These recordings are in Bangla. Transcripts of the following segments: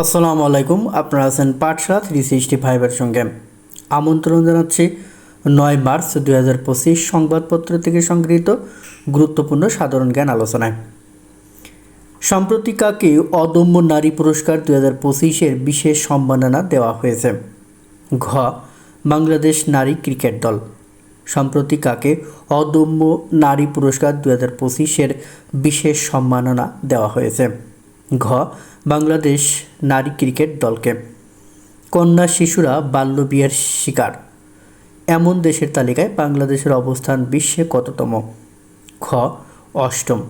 আসসালামু আলাইকুম, আপনারা আছেন পাঠশালা থ্রি সিক্সটি ফাইভের সঙ্গে। আমন্ত্রণ জানাচ্ছি নয় মার্চ দুই হাজার পঁচিশ সংবাদপত্র থেকে সংগৃহীত গুরুত্বপূর্ণ সাধারণ জ্ঞান আলোচনায়। সম্প্রতি কাকে অদম্য নারী পুরস্কার দুই হাজার পঁচিশের বিশেষ সম্মাননা দেওয়া হয়েছে? ঘ, বাংলাদেশ নারী ক্রিকেট দল। সম্প্রতি কাকে অদম্য নারী পুরস্কার দু হাজার পঁচিশের বিশেষ সম্মাননা দেওয়া হয়েছে? ঘ, বাংলাদেশ নারী ক্রিকেট দলকে। কন্যা শিশুরা বাল্যবিয়ের শিকার। এমন দেশের তালিকায় বাংলাদেশের অবস্থান বিশ্বে কততম? খ, অষ্টম।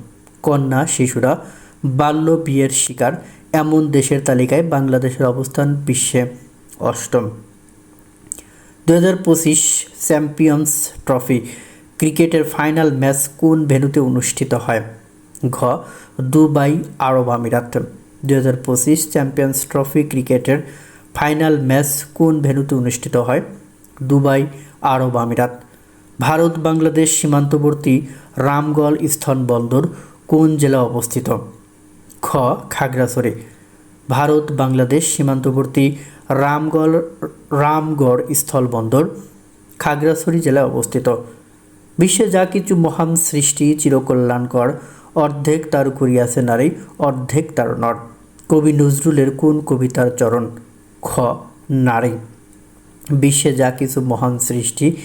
কন্যা শিশুরা বাল্য বিয়ের শিকার। এমন দেশের তালিকায় বাংলাদেশের অবস্থান বিশ্বে অষ্টম। দু হাজার পঁচিশ চ্যাম্পিয়ন্স ট্রফি ক্রিকেটের ফাইনাল ম্যাচ কোন ভেন্যুতে অনুষ্ঠিত হয়? ঘ, দুবাই আরব আমিরাত। দু হাজার পঁচিশ চ্যাম্পিয়ন্স ট্রফি ক্রিকেটের ফাইনাল ম্যাচ কোন ভেন্যুতে অনুষ্ঠিত হয়? দুবাই, আরব আমিরাত। ভারত, বাংলাদেশ সীমান্তবর্তী রামগড় স্থলবন্দর কোন জেলা অবস্থিত? খ, খাগড়াছড়ি। ভারত, বাংলাদেশ সীমান্তবর্তী রামগড় রামগড় স্থলবন্দর খাগড়াছড়ি জেলায় অবস্থিত। বিশ্বে যা কিছু মহান সৃষ্টি, চিরকল্যাণকর, অর্ধেক তার করিয়াছে নারী, অর্ধেক তার নর। কবি নজরুলের কোন কবিতার চরণ? খ. নারী। বিশ্বে যা কিছু মহান সৃষ্টি,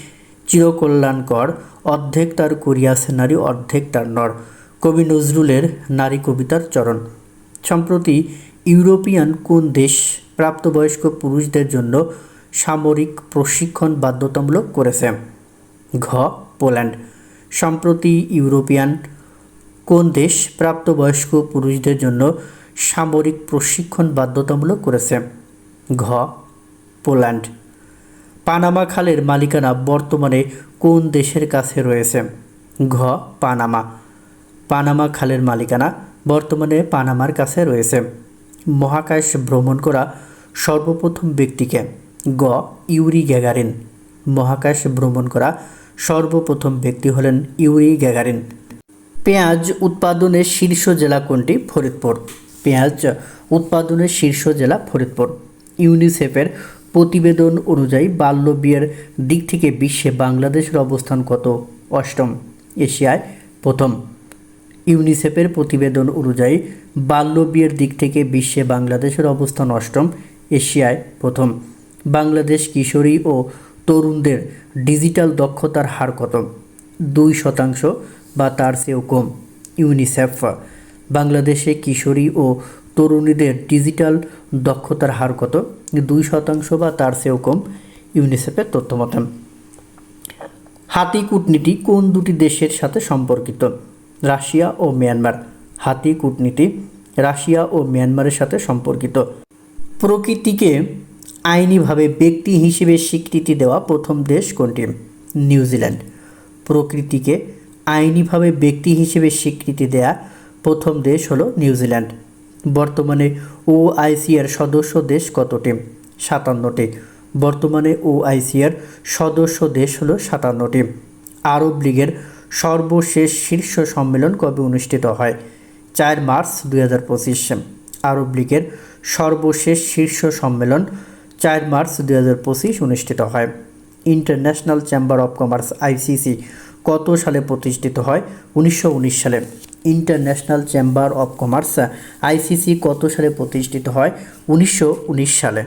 চিরকল্যাণকর, অর্ধেক তার করিয়াছে নারী অর্ধেক তার নর। কবি নজরুলের নারী কবিতার চরণ। সম্প্রতি ইউরোপিয়ান কোন দেশ প্রাপ্তবয়স্ক পুরুষদের জন্য সামরিক প্রশিক্ষণ বাধ্যতামূলক করেছে? ঘ. পোল্যান্ড। সম্প্রতি ইউরোপিয়ান কোন দেশ প্রাপ্তবয়স্ক পুরুষদের জন্য সামরিক প্রশিক্ষণ বাধ্যতামূলক করেছে। ঘ. পোল্যান্ড। পানামা খালের মালিকানা বর্তমানে কোন দেশের কাছে রয়েছে? ঘ. পানামা। পানামা খালের মালিকানা বর্তমানে পানামার কাছে রয়েছে। মহাকাশ ভ্রমণ করা সর্বপ্রথম ব্যক্তিকে। গ. Yuri Gagarin. মহাকাশ ভ্রমণ করা সর্বপ্রথম ব্যক্তি হলেন ইউরি গ্যাগারিন। পেঁয়াজ উৎপাদনের শীর্ষ জেলা কোনটি? ফরিদপুর। পেঁয়াজ উৎপাদনের শীর্ষ জেলা ফরিদপুর। ইউনিসেফের প্রতিবেদন অনুযায়ী বাল্য বিয়ের দিক থেকে বিশ্বে বাংলাদেশের অবস্থান কত? অষ্টম, এশিয়ায় প্রথম। ইউনিসেফের প্রতিবেদন অনুযায়ী বাল্য বিয়ের দিক থেকে বিশ্বে বাংলাদেশের অবস্থান অষ্টম, এশিয়ায় প্রথম। বাংলাদেশ কিশোরী ও তরুণদের ডিজিটাল দক্ষতার হার কত? দুই শতাংশ বা তার চেয়েও কম। ইউনিসেফ বাংলাদেশে কিশোরী ও তরুণীদের ডিজিটাল দক্ষতার হার কত? দুই শতাংশ বা তার চেয়েও কম, ইউনিসেফের তথ্য মতে হাতি কূটনীতি কোন দুটি দেশের সাথে সম্পর্কিত? রাশিয়া ও মিয়ানমার। হাতি কূটনীতি রাশিয়া ও মিয়ানমারের সাথে সম্পর্কিত। প্রকৃতিকে আইনিভাবে ব্যক্তি হিসেবে স্বীকৃতি দেওয়া প্রথম দেশ কোনটি? নিউজিল্যান্ড। প্রকৃতিকে আইনিভাবে ব্যক্তি হিসেবে স্বীকৃতি দেয়া প্রথম দেশ হলো নিউজিল্যান্ড বর্তমানে ওআইসিআর সদস্য দেশ কতটি? সাতান্নটি। বর্তমানে ও ওআইসিআর সদস্য দেশ হলো সাতান্নটি। আরব লীগের সর্বশেষ শীর্ষ সম্মেলন কবে অনুষ্ঠিত হয়? চার মার্চ দুই হাজার পঁচিশ। আরব লীগের সর্বশেষ শীর্ষ সম্মেলন চার মার্চ দুই হাজার পঁচিশ অনুষ্ঠিত হয়। International chamber of commerce ICC কত সালে প্রতিষ্ঠিত হয়? উনিশশো উনিশ সালে। International chamber of commerce, ICC, কত সালে প্রতিষ্ঠিত হয়? উনিশশো উনিশ সালে।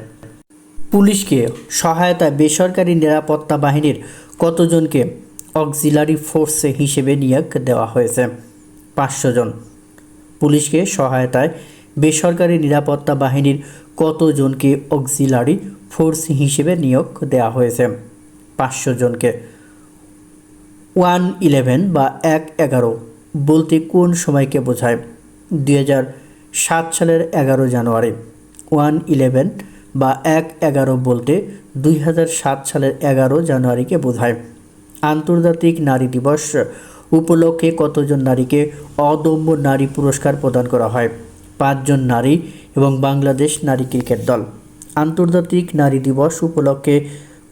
পুলিশকে সহায়তায় বেসরকারি নিরাপত্তা বাহিনীর কতজনকে অক্সিলারি ফোর্স হিসেবে নিয়োগ দেওয়া হয়েছে? পাঁচশো জন। পুলিশকে সহায়তায় বেসরকারি নিরাপত্তা বাহিনীর কতজনকে অক্সিলারি ফোর্স হিসেবে নিয়োগ দেওয়া হয়েছে? পাঁচশো জনকে। ওয়ান ইলেভেন বা এক এগারো। বলতে কোন সময়কে বোঝায়? দুই সাত সালের এগারো জানুয়ারি, ওয়ান ইলেভেন বা এক এগারো বলতে দুই সাত সালের এগারো জানুয়ারিকে বোঝায়। আন্তর্জাতিক নারী দিবস উপলক্ষে কতজন নারীকে অদম্য নারী পুরস্কার প্রদান করা হয়? পাঁচজন নারী এবং বাংলাদেশ নারী ক্রিকেট দল। আন্তর্জাতিক নারী দিবস উপলক্ষে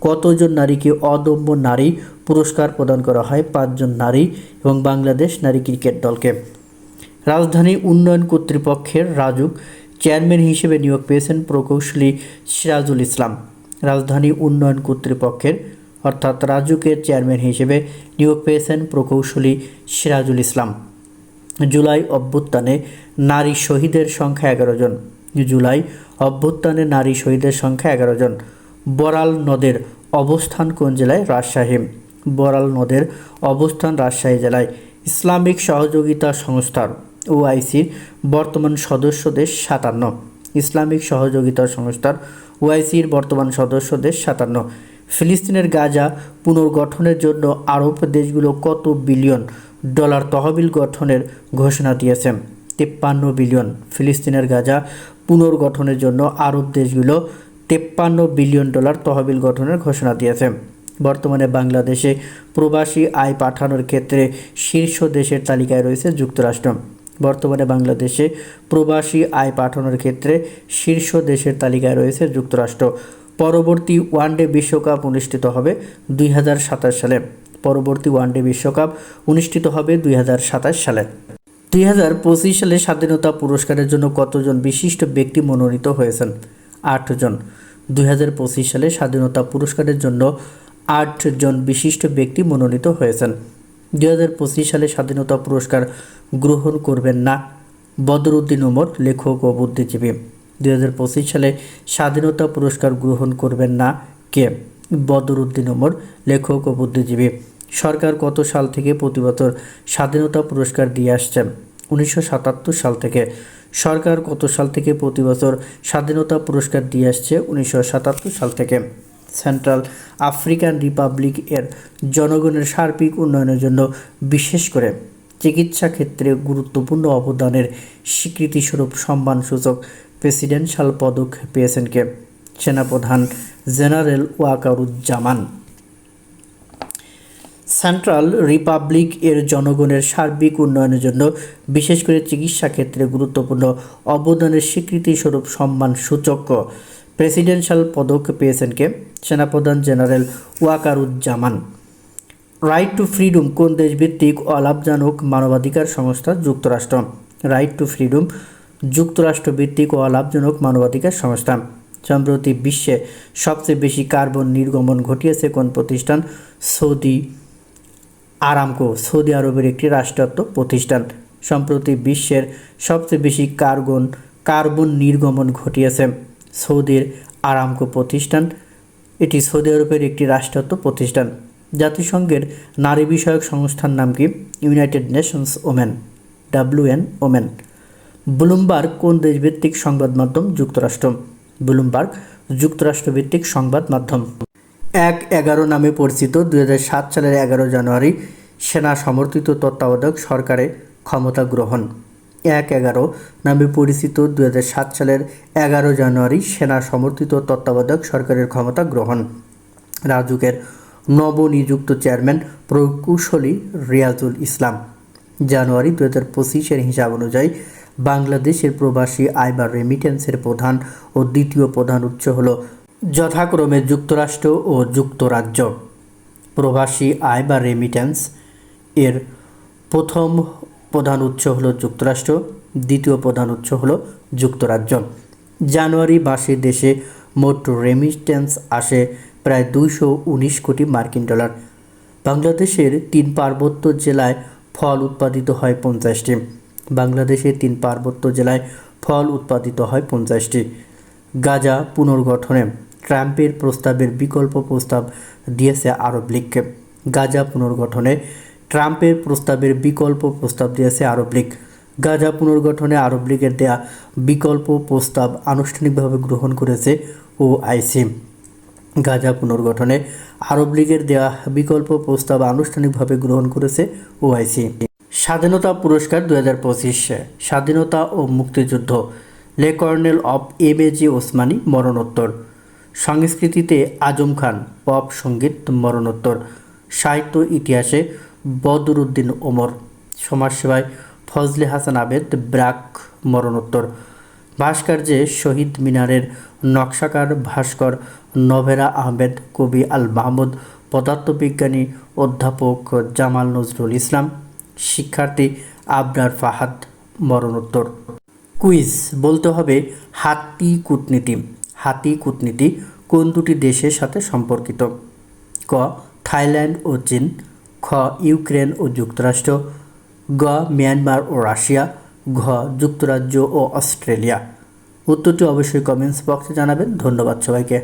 কতজন নারীকে অদম্য নারী পুরস্কার প্রদান করা হয়? পাঁচজন নারী এবং বাংলাদেশ নারী ক্রিকেট দলকে। রাজধানী উন্নয়ন কর্তৃপক্ষের রাজুক চেয়ারম্যান হিসেবে নিয়োগ পেয়েছেন প্রকৌশলী সিরাজুল ইসলাম। রাজধানী উন্নয়ন কর্তৃপক্ষের, অর্থাৎ রাজুকের চেয়ারম্যান হিসেবে নিয়োগ পেয়েছেন প্রকৌশলী সিরাজুল ইসলাম। জুলাই অভ্যুত্থানে নারী শহীদের সংখ্যা এগারো জন। জুলাই অভ্যুত্থানে নারী শহীদের সংখ্যা এগারো জন। বরাল নদের অবস্থান কোন জেলায়? রাজশাহী। বরাল নদের অবস্থান রাজশাহী জেলায়। ইসলামিক সহযোগিতা সংস্থার ওআইসির বর্তমান সদস্য দেশ সাতান্ন। ইসলামিক সহযোগিতা সংস্থার ওআইসির বর্তমান সদস্য দেশ সাতান্ন। ফিলিস্তিনের গাজা পুনর্গঠনের জন্য আরব দেশগুলো কত বিলিয়ন ডলার তহবিল গঠনের ঘোষণা দিয়েছে? তেপ্পান্ন বিলিয়ন। ফিলিস্তিনের গাজা পুনর্গঠনের জন্য আরব দেশগুলো তেপ্পান্ন বিলিয়ন ডলার তহবিল গঠনের ঘোষণা দিয়েছে। বর্তমানে বাংলাদেশে প্রবাসী আয় পাঠানোর ক্ষেত্রে শীর্ষ দেশের তালিকায় রয়েছে যুক্তরাষ্ট্র। বর্তমানে বাংলাদেশে প্রবাসী আয় পাঠানোর ক্ষেত্রে শীর্ষ দেশের তালিকায় রয়েছে যুক্তরাষ্ট্র। পরবর্তী ওয়ানডে বিশ্বকাপ অনুষ্ঠিত হবে দুই হাজার সাতাশ সালে। পরবর্তী ওয়ানডে বিশ্বকাপ অনুষ্ঠিত হবে দুই হাজার সাতাশ সালে। দুই হাজার পঁচিশ সালে স্বাধীনতা পুরস্কারের জন্য কতজন বিশিষ্ট ব্যক্তি মনোনীত হয়েছেন? আটজন। দুই হাজার পঁচিশ সালে স্বাধীনতা পুরস্কারের জন্য আটজন বিশিষ্ট ব্যক্তি মনোনীত হয়েছেন। দুই হাজার পঁচিশ সালে স্বাধীনতা পুরস্কার গ্রহণ করবেন না, বদরুদ্দিন ওমর, লেখক ও বুদ্ধিজীবী। দুই হাজার পঁচিশ সালে স্বাধীনতা পুরস্কার গ্রহণ করবেন না কে? বদরুদ্দিন ওমর, লেখক ও বুদ্ধিজীবী। সরকার কত সাল থেকে প্রতি বছর স্বাধীনতা পুরস্কার দিয়ে আসছে? উনিশশো সাল থেকে। সরকার কত সাল থেকে প্রতি বছর স্বাধীনতা পুরস্কার দিয়ে আসছে উনিশশো সাতাত্তর সাল থেকে। সেন্ট্রাল আফ্রিকান রিপাবলিক এর জনগণের সার্বিক উন্নয়নের জন্য বিশেষ করে চিকিৎসা ক্ষেত্রে গুরুত্বপূর্ণ অবদানের স্বীকৃতিস্বরূপ সম্মানসূচক প্রেসিডেন্সিয়াল পদক পেয়েছেন কে? সেনাপ্রধান জেনারেল ওয়াকারুজ্জামান। সেন্ট্রাল রিপাবলিক এর জনগণের সার্বিক উন্নয়নের জন্য বিশেষ করে চিকিৎসা ক্ষেত্রে গুরুত্বপূর্ণ অবদানের স্বীকৃতিস্বরূপ সম্মান সূচক প্রেসিডেন্সিয়াল পদক পেয়েছেন কে? সেনাপ্রধান general Waqar-uz-Zaman. Right to freedom কোন দেশভিত্তিক অলাভজনক মানবাধিকার সংস্থা? যুক্তরাষ্ট্র। রাইট টু ফ্রিডম যুক্তরাষ্ট্র ভিত্তিক ও লাভজনক মানবাধিকার সংস্থা। সম্প্রতি বিশ্বে সবচেয়ে বেশি কার্বন নির্গমন ঘটিয়েছে কোন প্রতিষ্ঠান? সৌদি আরামকো সৌদি আরবের একটি রাষ্ট্রায়ত্ত প্রতিষ্ঠান। সম্প্রতি বিশ্বের সবচেয়ে বেশি কার্বন কার্বন নির্গমন ঘটিয়েছে সৌদির আরামকো প্রতিষ্ঠান। এটি সৌদি আরবের একটি রাষ্ট্রায়ত্ত প্রতিষ্ঠান। জাতিসংঘের নারী বিষয়ক সংস্থার নাম কি? United Nations women WN women. Bloomberg কোন দেশভিত্তিক সংবাদ মাধ্যম? যুক্তরাষ্ট্র। ব্লুমবার্গ, যুক্তরাষ্ট্রভিত্তিক সংবাদ মাধ্যম। এক এগারো নামে পরিচিত হাজার সাত সালের এগারো জানুয়ারি সেনা সমর্থিত তত্ত্বাবধায়ক সরকারে ক্ষমতা গ্রহণ। এক এগারো নামে পরিচিত হাজার সাত সালের এগারো জানুয়ারি সেনা সমর্থিত তত্ত্বাবধায়ক সরকারের ক্ষমতা গ্রহণ। রাজুকের নবনিযুক্ত চেয়ারম্যান প্রকৌশলী রিয়াজুল ইসলাম। জানুয়ারি দু হাজার পঁচিশের হিসাব অনুযায়ী বাংলাদেশের প্রবাসী আয় বা রেমিটেন্সের প্রধান ও দ্বিতীয় প্রধান উৎস হল যথাক্রমে যুক্তরাষ্ট্র ও যুক্তরাজ্য। প্রবাসী আয় বা রেমিটেন্স এর প্রথম প্রধান উৎস হলো যুক্তরাষ্ট্র, দ্বিতীয় প্রধান উৎস হলো যুক্তরাজ্য। জানুয়ারি মাসে দেশে মোট রেমিটেন্স আসে প্রায় দুইশো উনিশ কোটি মার্কিন ডলার। বাংলাদেশের তিন পার্বত্য জেলায় ফল উৎপাদিত হয় পঞ্চাশটি। বাংলাদেশের তিন পার্বত্য জেলায় ফল উৎপাদিত হয় পঞ্চাশটি। গাজা পুনর্গঠনে। ট্রাম্পের প্রস্তাবের বিকল্প প্রস্তাব দিয়েছে আরব লীগকে গাজা পুনর্গঠনে ট্রাম্পের প্রস্তাবের বিকল্প প্রস্তাব দিয়েছে আরব লীগ। গাজা পুনর্গঠনে আরব লীগের দেয়া বিকল্প প্রস্তাব আনুষ্ঠানিকভাবে গ্রহণ করেছে আইসি গাজা পুনর্গঠনে আরব লীগের দেয়া বিকল্প প্রস্তাব আনুষ্ঠানিকভাবে গ্রহণ করেছে ওআইসি। স্বাধীনতা পুরস্কার দু হাজার পঁচিশে, স্বাধীনতা ও মুক্তিযুদ্ধ। লে কর্নেল অফ এম এ জি ওসমানী মরণোত্তর। সংস্কৃতিতে আজম খান, পপ সংগীত মরণোত্তর, সাহিত্য ইতিহাসে বদরুদ্দিন ওমর, সমাজসেবায় ফজলে হাসান আবেদ, ব্রাক মরণোত্তর, ভাস্কর্যে শহীদ মিনারের নকশাকার ভাস্কর নভেরা আহমেদ, কবি আল মাহমুদ, পদার্থবিজ্ঞানী অধ্যাপক জামাল নজরুল ইসলাম, শিক্ষার্থী আবরার ফাহাদ মরণোত্তর। কুইজ, বলতে হবে হাতি কূটনীতি। হাতি কূটনীতি কোন দুটি দেশের সাথে সম্পর্কিত? ক. থাইল্যান্ড ও চীন। খ. ইউক্রেন ও যুক্তরাষ্ট্র। গ. মিয়ানমার ও রাশিয়া। ঘ. যুক্তরাজ্য ও অস্ট্রেলিয়া। উত্তরটি অবশ্যই কমেন্টস বক্সে জানাবেন। ধন্যবাদ সবাইকে।